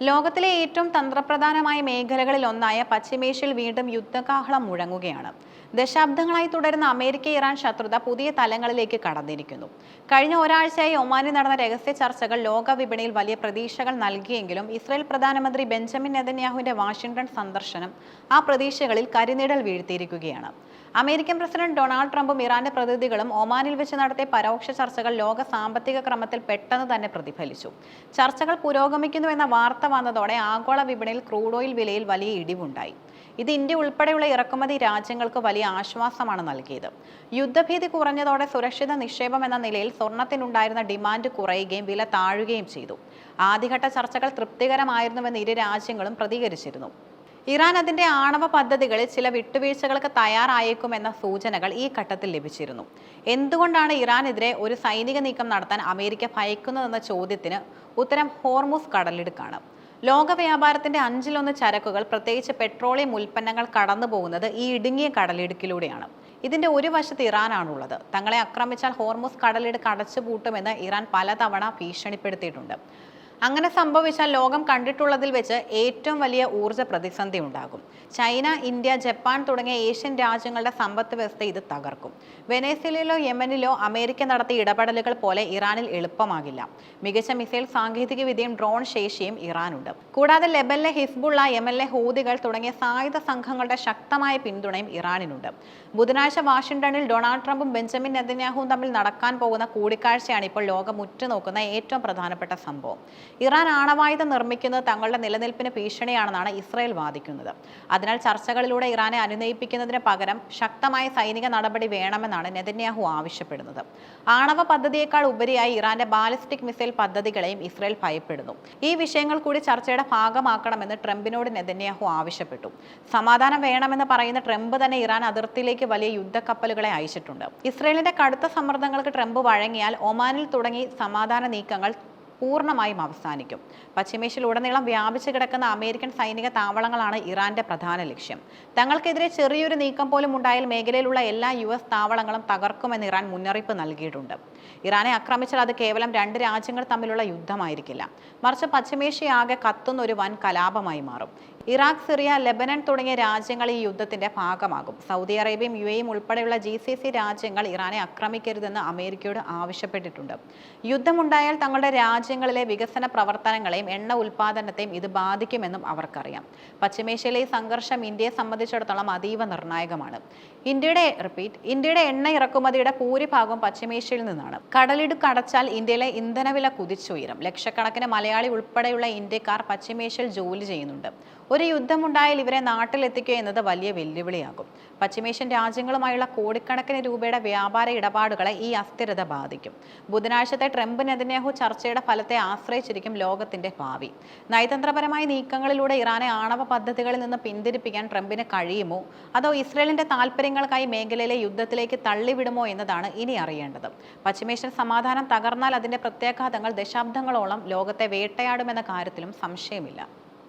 ലോകത്തിലെ ഏറ്റവും തന്ത്രപ്രധാനമായ മേഖലകളിൽ ഒന്നായ പശ്ചിമേഷ്യയിൽ വീണ്ടും യുദ്ധകാഹളം മുഴങ്ങുകയാണ്. ദശാബ്ദങ്ങളായി തുടരുന്ന അമേരിക്ക ഇറാൻ ശത്രുത പുതിയ തലങ്ങളിലേക്ക് കടന്നിരിക്കുന്നു. കഴിഞ്ഞ ഒരാഴ്ചയായി ഒമാനിൽ നടന്ന രഹസ്യ ചർച്ചകൾ ലോക വിപണിയിൽ വലിയ പ്രതീക്ഷകൾ നൽകിയെങ്കിലും ഇസ്രായേൽ പ്രധാനമന്ത്രി ബെഞ്ചമിൻ നെതന്യാഹുവിന്റെ വാഷിംഗ്ടൺ സന്ദർശനം ആ പ്രതീക്ഷകളിൽ കരിനിടൽ വീഴ്ത്തിയിരിക്കുകയാണ്. അമേരിക്കൻ പ്രസിഡന്റ് ഡൊണാൾഡ് ട്രംപും ഇറാന്റെ പ്രതിനിധികളും ഒമാനിൽ വെച്ച് നടത്തിയ പരോക്ഷ ചർച്ചകൾ ലോക സാമ്പത്തിക ക്രമത്തിൽ പെട്ടെന്ന് തന്നെ പ്രതിഫലിച്ചു. ചർച്ചകൾ പുരോഗമിക്കുന്നു എന്ന വാർത്ത വന്നതോടെ ആഗോള വിപണിയിൽ ക്രൂഡ് ഓയിൽ വിലയിൽ വലിയ ഇടിവുണ്ടായി. ഇത് ഇന്ത്യ ഉൾപ്പെടെയുള്ള ഇറക്കുമതി രാജ്യങ്ങൾക്ക് വലിയ ആശ്വാസമാണ് നൽകിയത്. യുദ്ധഭീതി കുറഞ്ഞതോടെ സുരക്ഷിത നിക്ഷേപം എന്ന നിലയിൽ സ്വർണത്തിനുണ്ടായിരുന്ന ഡിമാൻഡ് കുറയുകയും വില താഴുകയും ചെയ്തു. ആദ്യഘട്ട ചർച്ചകൾ തൃപ്തികരമായിരുന്നുവെന്ന് ഇരു രാജ്യങ്ങളും പ്രതികരിച്ചിരുന്നു. ഇറാൻ അതിന്റെ ആണവ പദ്ധതികളിൽ ചില വിട്ടുവീഴ്ചകൾക്ക് തയ്യാറായേക്കുമെന്ന സൂചനകൾ ഈ ഘട്ടത്തിൽ ലഭിച്ചിരുന്നു. എന്തുകൊണ്ടാണ് ഇറാനെതിരെ ഒരു സൈനിക നീക്കം നടത്താൻ അമേരിക്ക ഭയക്കുന്നതെന്ന ചോദ്യത്തിന് ഉത്തരം ഹോർമുസ് കടലിടുക്കാണ്. ലോക വ്യാപാരത്തിന്റെ അഞ്ചിലൊന്ന് ചരക്കുകൾ പ്രത്യേകിച്ച് പെട്രോളിയം ഉൽപ്പന്നങ്ങൾ കടന്നു പോകുന്നത് ഈ ഇടുങ്ങിയ കടലിടുക്കിലൂടെയാണ്. ഇതിന്റെ ഒരു വശത്ത് ഇറാനാണുള്ളത്. തങ്ങളെ ആക്രമിച്ചാൽ ഹോർമോസ് കടലിടുക്ക് അടച്ചുപൂട്ടുമെന്ന് ഇറാൻ പലതവണ ഭീഷണിപ്പെടുത്തിയിട്ടുണ്ട്. അങ്ങനെ സംഭവിച്ചാൽ ലോകം കണ്ടിട്ടുള്ളതിൽ വെച്ച് ഏറ്റവും വലിയ ഊർജ പ്രതിസന്ധി ഉണ്ടാകും. ചൈന ഇന്ത്യ ജപ്പാൻ തുടങ്ങിയ ഏഷ്യൻ രാജ്യങ്ങളുടെ സമ്പത്ത് വ്യവസ്ഥ ഇത് തകർക്കും. വെനേസ്വലയിലോ യമനിലോ അമേരിക്ക നടത്തിയ ഇടപെടലുകൾ പോലെ ഇറാനിൽ എളുപ്പമാകില്ല. മികച്ച മിസൈൽ സാങ്കേതിക വിദ്യയും ഡ്രോൺ ശേഷിയും ഇറാനുണ്ട്. കൂടാതെ ലെബനിലെ ഹിസ്ബുള്ള യമനിലെ ഹൂതികൾ തുടങ്ങിയ സായുധ സംഘങ്ങളുടെ ശക്തമായ പിന്തുണയും ഇറാനിനുണ്ട്. ബുധനാഴ്ച വാഷിംഗ്ടണിൽ ഡൊണാൾഡ് ട്രംപും ബെഞ്ചമിൻ നെതന്യാഹുവും തമ്മിൽ നടക്കാൻ പോകുന്ന കൂടിക്കാഴ്ചയാണ് ഇപ്പോൾ ലോകം ഉറ്റുനോക്കുന്ന ഏറ്റവും പ്രധാനപ്പെട്ട സംഭവം. ഇറാൻ ആണവായുധം നിർമ്മിക്കുന്നത് തങ്ങളുടെ നിലനിൽപ്പിന് ഭീഷണിയാണെന്നാണ് ഇസ്രായേൽ വാദിക്കുന്നത്. അതിനാൽ ചർച്ചകളിലൂടെ ഇറാനെ അനുനയിപ്പിക്കുന്നതിന് പകരം ശക്തമായ സൈനിക നടപടി വേണമെന്നാണ് നെതന്യാഹു ആവശ്യപ്പെടുന്നത്. ആണവ പദ്ധതിയേക്കാൾ ഉപരിയായി ഇറാന്റെ ബാലിസ്റ്റിക് മിസൈൽ പദ്ധതികളെയും ഇസ്രായേൽ ഭയപ്പെടുന്നു. ഈ വിഷയങ്ങൾ കൂടി ചർച്ചയുടെ ഭാഗമാക്കണമെന്ന് ട്രംപിനോട് നെതന്യാഹു ആവശ്യപ്പെട്ടു. സമാധാനം വേണമെന്ന് പറയുന്ന ട്രംപ് തന്നെ ഇറാൻ അതിർത്തിയിലേക്ക് വലിയ യുദ്ധക്കപ്പലുകളെ അയച്ചിട്ടുണ്ട്. ഇസ്രയേലിന്റെ കടുത്ത സമ്മർദ്ദങ്ങൾക്ക് ട്രംപ് വഴങ്ങിയാൽ ഒമാനിൽ തുടങ്ങി സമാധാന നീക്കങ്ങൾ പൂർണമായും അവസാനിക്കും. പശ്ചിമേഷ്യയിലുടനീളം വ്യാപിച്ചു കിടക്കുന്ന അമേരിക്കൻ സൈനിക താവളങ്ങളാണ് ഇറാന്റെ പ്രധാന ലക്ഷ്യം. തങ്ങൾക്കെതിരെ ചെറിയൊരു നീക്കം പോലും ഉണ്ടായാൽ മേഖലയിലുള്ള എല്ലാ യു താവളങ്ങളും തകർക്കുമെന്ന് ഇറാൻ മുന്നറിയിപ്പ് നൽകിയിട്ടുണ്ട്. ഇറാനെ ആക്രമിച്ചാൽ അത് കേവലം രണ്ട് രാജ്യങ്ങൾ തമ്മിലുള്ള യുദ്ധമായിരിക്കില്ല. മറിച്ച് പശ്ചിമേഷ്യയാകെ കത്തുന്ന ഒരു വൻ കലാപമായി മാറും. ഇറാഖ് സിറിയ ലെബനൻ തുടങ്ങിയ രാജ്യങ്ങൾ ഈ യുദ്ധത്തിന്റെ ഭാഗമാകും. സൗദി അറേബ്യയും യു എയും ഉൾപ്പെടെയുള്ള ജി സി സി രാജ്യങ്ങൾ ഇറാനെ ആക്രമിക്കരുതെന്ന് അമേരിക്കയോട് ആവശ്യപ്പെട്ടിട്ടുണ്ട്. യുദ്ധമുണ്ടായാൽ തങ്ങളുടെ രാജ്യങ്ങളിലെ വികസന പ്രവർത്തനങ്ങളെയും എണ്ണ ഉൽപാദനത്തെയും ഇത് ബാധിക്കുമെന്നും അവർക്കറിയാം. പശ്ചിമേഷ്യയിലെ ഈ സംഘർഷം ഇന്ത്യയെ സംബന്ധിച്ചിടത്തോളം അതീവ നിർണായകമാണ്. ഇന്ത്യയുടെ റിപ്പീറ്റ് ഇന്ത്യയുടെ എണ്ണ ഇറക്കുമതിയുടെ ഭൂരിഭാഗം പശ്ചിമേഷ്യയിൽ നിന്നാണ്. കടലിടുക്ക് അടച്ചാൽ ഇന്ത്യയിലെ ഇന്ധനവില കുതിച്ചുയരും. ലക്ഷക്കണക്കിന് മലയാളി ഉൾപ്പെടെയുള്ള ഇന്ത്യക്കാർ പശ്ചിമേഷ്യയിൽ ജോലി ചെയ്യുന്നുണ്ട്. ഒരു യുദ്ധമുണ്ടായാൽ ഇവരെ നാട്ടിലെത്തിക്കുക എന്നത് വലിയ വെല്ലുവിളിയാകും. പശ്ചിമേഷ്യൻ രാജ്യങ്ങളുമായുള്ള കോടിക്കണക്കിന് രൂപയുടെ വ്യാപാര ഇടപാടുകളെ ഈ അസ്ഥിരത ബാധിക്കും. ബുധനാഴ്ചത്തെ ട്രംപ് നെതന്യാഹു ചർച്ചയുടെ ഫലത്തെ ആശ്രയിച്ചിരിക്കും ലോകത്തിന്റെ ഭാവി. നയതന്ത്രപരമായ നീക്കങ്ങളിലൂടെ ഇറാനെ ആണവ പദ്ധതികളിൽ നിന്ന് പിന്തിരിപ്പിക്കാൻ ട്രംപിന് കഴിയുമോ? അതോ ഇസ്രയേലിന്റെ താല്പര്യങ്ങൾക്കായി മേഖലയിലെ യുദ്ധത്തിലേക്ക് തള്ളിവിടുമോ എന്നതാണ് ഇനി അറിയേണ്ടത്. പശ്ചിമേഷ്യൻ സമാധാനം തകർന്നാൽ അതിന്റെ പ്രത്യാഘാതങ്ങൾ ദശാബ്ദങ്ങളോളം ലോകത്തെ വേട്ടയാടുമെന്ന കാര്യത്തിലും സംശയമില്ല.